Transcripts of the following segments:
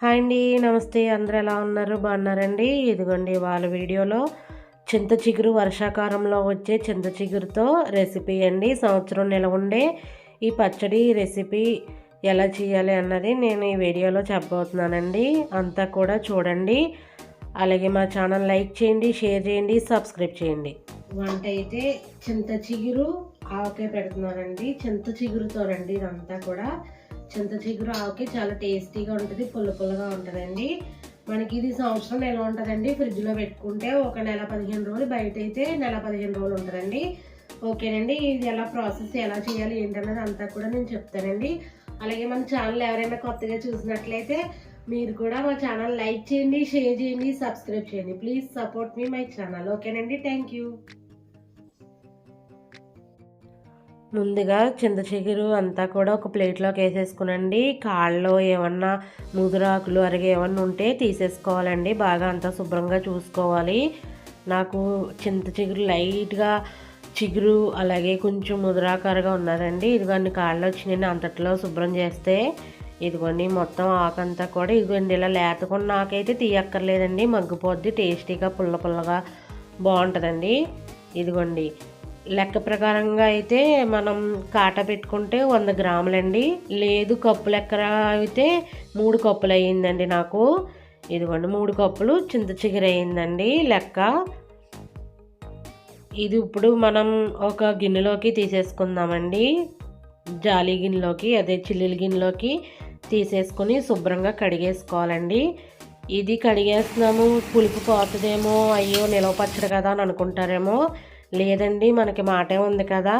Hi అండి నమస్తే. అందరూ ఎలా ఉన్నారు? బాగున్నారండి? ఇదిగోండి వాళ్ళ వీడియోలో చింత చిగురు వర్షాకాలంలో వచ్చే చింత చిగురుతో రెసిపీ అండి. సంవత్సరం నెల ఉండే ఈ పచ్చడి రెసిపీ ఎలా చేయాలి అన్నది నేను ఈ వీడియోలో చెప్పబోతున్నానండి. అంతా కూడా చూడండి. అలాగే మా ఛానల్ లైక్ చేయండి షేర్ చేయండి సబ్స్క్రైబ్ చేయండి. వంట అయితే చింత చిగురు ఆవకాయ పెడుతున్నారండి. చింత చిగురుతో రండి ఇదంతా కూడా. చింత చిగురు ఆవుకి చాలా టేస్టీగా ఉంటుంది పుల్ల పుల్లగా ఉంటుందండి. మనకి ఇది సంవత్సరం ఎలా ఉంటుందండి ఫ్రిడ్జ్లో పెట్టుకుంటే ఒక నెల పదిహేను రోజులు బయట అయితే నెల పదిహేను రోజులు ఉంటుందండి. ఓకేనండి ఇది ఎలా ప్రాసెస్ ఎలా చేయాలి ఏంటన్నది అంతా కూడా నేను చెప్తానండి. అలాగే మన ఛానల్ ఎవరైనా కొత్తగా చూసినట్లయితే మీరు కూడా మా ఛానల్ లైక్ చేయండి షేర్ చేయండి సబ్స్క్రైబ్ చేయండి. ప్లీజ్ సపోర్ట్ మీ మై ఛానల్. ఓకేనండి థ్యాంక్ యూ. ముందుగా చింత చిగురు అంతా కూడా ఒక ప్లేట్లోకి వేసేసుకునండి. కాళ్ళలో ఏమన్నా ముదురాకులు అరిగే ఏమన్నా ఉంటే తీసేసుకోవాలండి. బాగా అంతా శుభ్రంగా చూసుకోవాలి. నాకు చింత చిగురు లైట్గా చిగురు అలాగే కొంచెం ముదురాకారుగా ఉన్నదండి ఇదిగోండి కాళ్ళు వచ్చినాయి. అంతట్లో శుభ్రం చేస్తే ఇదిగోండి మొత్తం ఆకంతా కూడా ఇదిగోండి ఇలా లేతకుండా నాకైతే తీయక్కర్లేదండి. మగ్గిపోద్ది టేస్టీగా పుల్ల పుల్లగా బాగుంటుందండి. ఇదిగోండి లెక్క ప్రకారంగా అయితే మనం కాట పెట్టుకుంటే వంద గ్రాములండి. లేదు కప్పు లెక్క అయితే మూడు కప్పులు అయ్యిందండి నాకు. ఇదిగోండి మూడు కప్పులు చింత చిగురు అయ్యిందండి లెక్క. ఇది ఇప్పుడు మనం ఒక గిన్నెలోకి తీసేసుకుందామండి. జాలి గిన్నెలోకి అదే చిల్లిల గిన్నెలోకి తీసేసుకొని శుభ్రంగా కడిగేసుకోవాలండి. ఇది కడిగేస్తున్నాము పులుపు పోతుందేమో అయ్యో నిలవ పచ్చడి కదా అని అనుకుంటారేమో. లేదండి మనకి మాటే ఉంది కదా.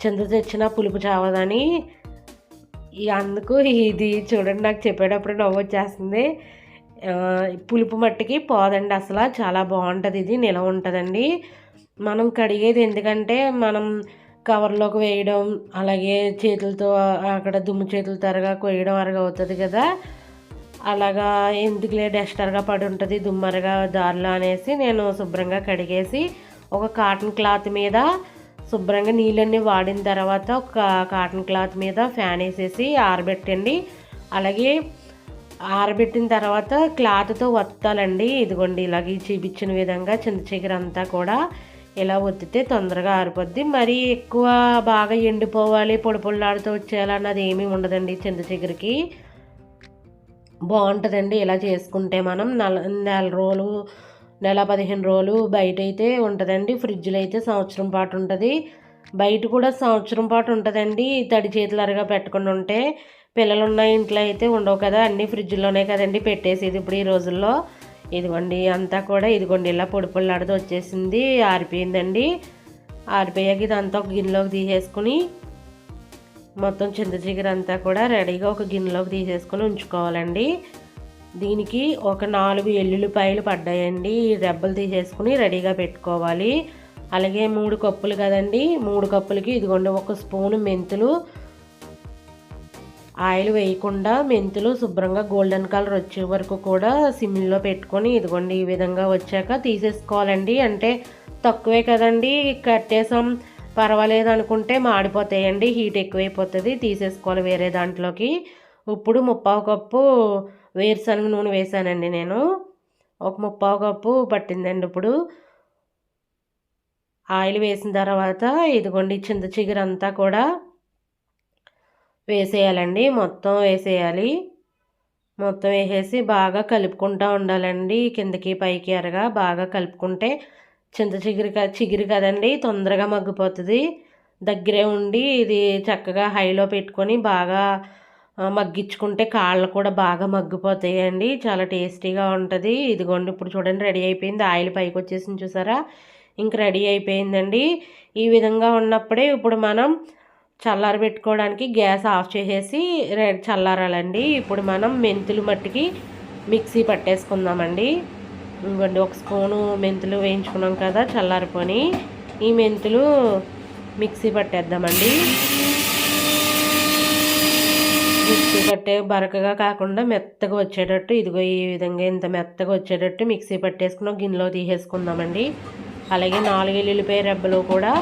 చింత తెచ్చిన పులుపు చావదని. అందుకు ఇది చూడండి నాకు చెప్పేటప్పుడు నవ్వు వచ్చేస్తుంది. పులుపు మట్టికి పోదండి అసలు. చాలా బాగుంటుంది ఇది నిలవ ఉంటుందండి. మనం కడిగేది ఎందుకంటే మనం కవర్లోకి వేయడం అలాగే చేతులతో అక్కడ దుమ్ము చేతుల తరగా కొయ్యడం అరగా అవుతుంది కదా. అలాగా ఎందుకులే డస్టర్గా పడి ఉంటుంది దుమ్మరగా దారిలో అనేసి నేను శుభ్రంగా కడిగేసి ఒక కాటన్ క్లాత్ మీద శుభ్రంగా నీళ్ళన్నీ వాడిన తర్వాత ఒక కాటన్ క్లాత్ మీద ఫ్యాన్ వేసేసి ఆరబెట్టండి. అలాగే ఆరబెట్టిన తర్వాత క్లాత్తో వత్తాలండి. ఇదిగోండి ఇలాగ చూపించిన విధంగా చింత చిగురు అంతా కూడా ఇలా ఒత్తితే తొందరగా ఆరిపోద్ది. మరీ ఎక్కువ బాగా ఎండిపోవాలి పొడి పొడిలాడుతూ వచ్చేయాలన్నది ఏమీ ఉండదండి చింత చిగురికి బాగుంటుందండి ఇలా చేసుకుంటే మనం నెల నెల రోజులు నెల పదిహేను రోజులు బయట అయితే ఉంటుందండి ఫ్రిడ్జ్లో అయితే సంవత్సరం పాటు ఉంటుంది. బయట కూడా సంవత్సరం పాటు ఉంటుందండి తడి చేతులు అరగా పెట్టకుండా ఉంటే. పిల్లలు ఉన్న ఇంట్లో అయితే ఉండవు కదా అన్నీ ఫ్రిడ్జ్లోనే కదండి పెట్టేసేది ఇప్పుడు ఈ రోజుల్లో. ఇదిగోండి అంతా కూడా ఇదిగోండి ఇలా పొడి పొడిలాడుతూ వచ్చేసింది ఆరిపోయిందండి. ఆరిపోయాక ఇదంతా ఒక గిన్నెలోకి తీసేసుకుని మొత్తం చింత చిగురు అంతా కూడా రెడీగా ఒక గిన్నెలోకి తీసేసుకొని ఉంచుకోవాలండి. దీనికి ఒక నాలుగు ఎల్లుల్లిపాయలు పడ్డాయండి. రెబ్బలు తీసేసుకుని రెడీగా పెట్టుకోవాలి. అలాగే మూడు కప్పులు కదండి. మూడు కప్పులకి ఇదిగోండి ఒక స్పూను మెంతులు. ఆయిల్ వేయకుండా మెంతులు శుభ్రంగా గోల్డెన్ కలర్ వచ్చే వరకు కూడా సిమ్లో పెట్టుకొని ఇదిగోండి ఈ విధంగా వచ్చాక తీసేసుకోవాలండి. అంటే తక్కువే కదండి. కట్టేసాం పర్వాలేదు అనుకుంటే మాడిపోతాయండి. హీట్ ఎక్కువైపోతుంది తీసేసుకోవాలి వేరే దాంట్లోకి. ఇప్పుడు ముప్పావు కప్పు వేరుశనగ నూనె వేసానండి నేను. ఒక ముప్పావు కప్పు పట్టిందండి ఇప్పుడు. ఆయిల్ వేసిన తర్వాత ఇదిగోండి చింత చిగురంతా కూడా వేసేయాలండి. మొత్తం వేసేయాలి. మొత్తం వేసేసి బాగా కలుపుకుంటూ ఉండాలండి. కిందకి పైకి ఎరగా బాగా కలుపుకుంటే చింత చిగురు చిగురు కదండి తొందరగా మగ్గిపోతుంది. దగ్గరే ఉండి ఇది చక్కగా హైలో పెట్టుకొని బాగా మగ్గించుకుంటే కాళ్ళు కూడా బాగా మగ్గిపోతాయండి. చాలా టేస్టీగా ఉంటుంది. ఇదిగోండి ఇప్పుడు చూడండి రెడీ అయిపోయింది. ఆయిల్ పైకి వచ్చేసింది చూసారా? ఇంక రెడీ అయిపోయిందండి. ఈ విధంగా ఉన్నప్పుడే ఇప్పుడు మనం చల్లారి పెట్టుకోవడానికి గ్యాస్ ఆఫ్ చేసేసి చల్లారాలండి. ఇప్పుడు మనం మెంతులు మట్టికి మిక్సీ పట్టేసుకుందామండి. ఇవ్వండి ఒక స్పూను మెంతులు వేయించుకున్నాం కదా చల్లారిపోని. ఈ మెంతులు మిక్సీ పట్టేద్దామండి. మిక్సీ పట్టే బరకగా కాకుండా మెత్తగా వచ్చేటట్టు ఇదిగో ఈ విధంగా ఇంత మెత్తగా వచ్చేటట్టు మిక్సీ పట్టేసుకుని గిన్నెలో తీసేసుకుందామండి. అలాగే నాలుగు ఎల్లుల్లిపాయ రెబ్బలు కూడా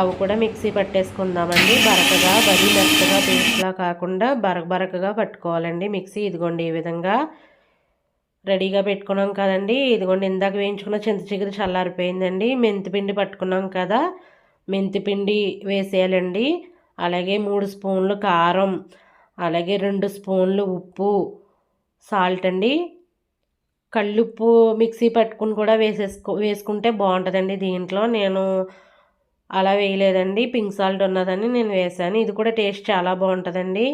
అవి కూడా మిక్సీ పట్టేసుకుందామండి. బరకగా బరి మెత్తగా పేస్ట్లా కాకుండా బరక బరకగా పట్టుకోవాలండి మిక్సీ. ఇదిగోండి ఈ విధంగా రెడీగా పెట్టుకున్నాం కదండి. ఇదిగోండి ఇందాక వేయించుకున్న చింత చిగురు చల్లారిపోయిందండి. మెంతిపిండి పట్టుకున్నాం కదా మెంతిపిండి వేసేయాలండి. అలాగే మూడు స్పూన్లు కారం అలాగే రెండు స్పూన్లు ఉప్పు సాల్ట్ అండి. కళ్ళుప్పు మిక్సీ పట్టుకుని కూడా వేసేసుకో వేసుకుంటే బాగుంటుందండి దీంట్లో. నేను అలా వేయలేదండి. పింక్ సాల్ట్ ఉన్నదని నేను వేసాను. ఇది కూడా టేస్ట్ చాలా బాగుంటుందండి.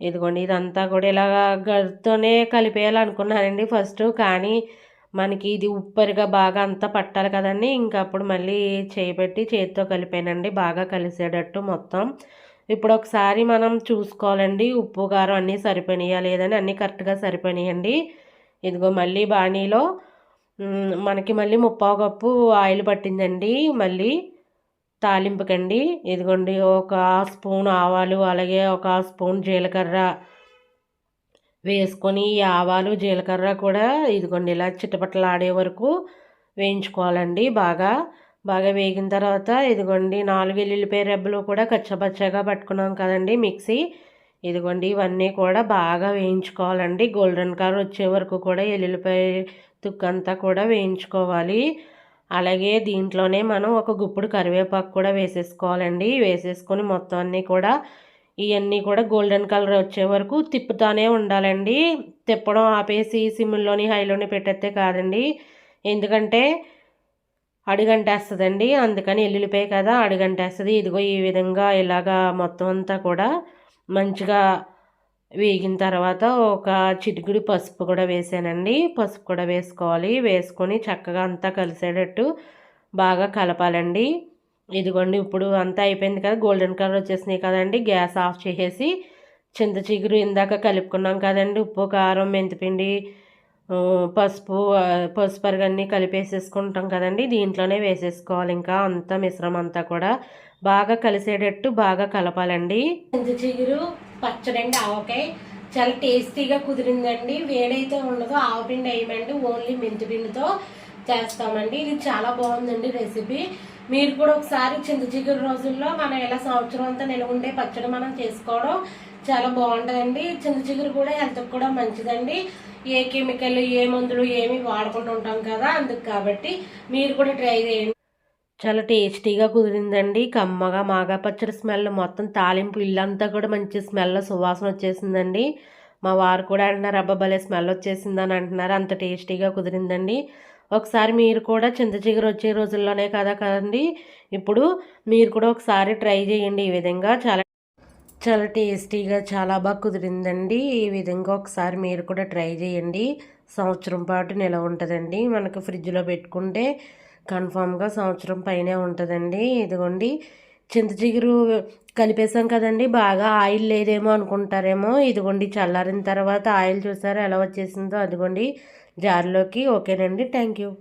ఇదిగోండి ఇదంతా కూడా ఇలా గడితోనే కలిపేయాలనుకున్నానండి ఫస్ట్. కానీ మనకి ఇది ఉప్పరిగా బాగా అంతా పట్టాలి కదండి. ఇంకా అప్పుడు మళ్ళీ పెట్టి చేతితో కలిపానండి. బాగా కలిసేటట్టు మొత్తం. ఇప్పుడు ఒకసారి మనం చూసుకోవాలండి. ఉప్పు కారం అన్నీ సరిపోయినాయా లేదని అన్నీ కరెక్ట్గా సరిపోయినాయండి. ఇదిగో మళ్ళీ బాణీలో మనకి మళ్ళీ ముప్పావు కప్పు ఆయిల్ పట్టిందండి. మళ్ళీ తాలింపుకండి. ఇదిగోండి ఒక స్పూన్ ఆవాలు అలాగే ఒక స్పూన్ జీలకర్ర వేసుకొని ఈ ఆవాలు జీలకర్ర కూడా ఇదిగోండి ఇలా చిట్టపట్టలాడే వరకు వేయించుకోవాలండి బాగా. బాగా వేగిన తర్వాత ఇదిగోండి నాలుగు ఎల్లుల్లిపాయ రెబ్బలు కూడా కచ్చపచ్చగా పట్టుకున్నాం కదండి మిక్సీ. ఇదిగోండి ఇవన్నీ కూడా బాగా వేయించుకోవాలండి. గోల్డెన్ కలర్ వచ్చే వరకు కూడా ఎల్లుల్లిపాయ తుక్కంతా కూడా వేయించుకోవాలి. అలాగే దీంట్లోనే మనం ఒక గుప్పుడు కరివేపాకు కూడా వేసేసుకోవాలండి. వేసేసుకొని మొత్తం అన్నీ కూడా ఇవన్నీ కూడా గోల్డెన్ కలర్ వచ్చే వరకు తిప్పుతానే ఉండాలండి. తిప్పడం ఆపేసి సిమ్లోని హైలోని పెట్టేస్తే కాదండి. ఎందుకంటే అడుగంటేస్తుందండి. అందుకని ఎల్లుల్లిపాయ కదా అడుగంటేస్తుంది. ఇదిగో ఈ విధంగా ఇలాగా మొత్తం అంతా కూడా మంచిగా వేగిన తర్వాత ఒక చిటికుడి పసుపు కూడా వేసానండి. పసుపు కూడా వేసుకోవాలి. వేసుకొని చక్కగా అంతా కలిసేటట్టు బాగా కలపాలండి. ఇదిగోండి ఇప్పుడు అంతా అయిపోయింది కదా గోల్డెన్ కలర్ వచ్చేసినాయి కదండి. గ్యాస్ ఆఫ్ చేసేసి చింత చిగురు ఇందాక కలుపుకున్నాం కదండి. ఉప్పు కారం మెంతిపిండి పసుపు పసుపు అరగన్నీ కలిపేసేసుకుంటాం కదండి. దీంట్లోనే వేసేసుకోవాలి ఇంకా అంతా మిశ్రమం అంతా కూడా. బాగా కలిసేటట్టు బాగా కలపాలండి. చిగురు పచ్చడండి ఆవకాయ చాలా టేస్టీగా కుదిరిందండి. వేడైతే ఉండదు ఆవపిండి వేయమండి. ఓన్లీ మెంతిపిండితో చేస్తామండి. ఇది చాలా బాగుందండి రెసిపీ. మీరు కూడా ఒకసారి చింత చిగురు రోజుల్లో మనం ఎలా సంవత్సరం అంతా నిలవుండే పచ్చడి మనం చేసుకోవడం చాలా బాగుంటుందండి. చింత చిగురు కూడా హెల్త్కి కూడా మంచిదండి. ఏ కెమికల్ ఏ మందులు ఏమి వాడుకుంటూ ఉంటాం కదా అందుకు కాబట్టి మీరు కూడా ట్రై చేయండి. చాలా టేస్టీగా కుదిరిందండి. కమ్మగా మాగా పచ్చడి స్మెల్ మొత్తం తాలింపు ఇల్లంతా కూడా మంచి స్మెల్ సువాసన వచ్చేసిందండి. మా వారు కూడా అంటున్నారు అబ్బాబలే స్మెల్ వచ్చేసిందని అంటున్నారు. అంత టేస్టీగా కుదిరిందండి. ఒకసారి మీరు కూడా చింత చిగురు వచ్చే రోజుల్లోనే కదా కదండి. ఇప్పుడు మీరు కూడా ఒకసారి ట్రై చేయండి. ఈ విధంగా చాలా చాలా టేస్టీగా చాలా బాగా కుదిరిందండి. ఈ విధంగా ఒకసారి మీరు కూడా ట్రై చేయండి. సంవత్సరం పాటు నిలవ ఉంటుందండి. మనకు ఫ్రిడ్జ్లో పెట్టుకుంటే కన్ఫామ్గా సంవత్సరం పైనే ఉంటుందండి. ఇదిగోండి. చింత చిగురు కలిపేసాం కదండి. బాగా ఆయిల్ లేదేమో అనుకుంటారేమో. ఇదిగోండి చల్లారిన తర్వాత ఆయిల్ చూసారా ఎలా వచ్చేసిందో. అదిగోండి జార్లోకి. ఓకేనండి. Thank you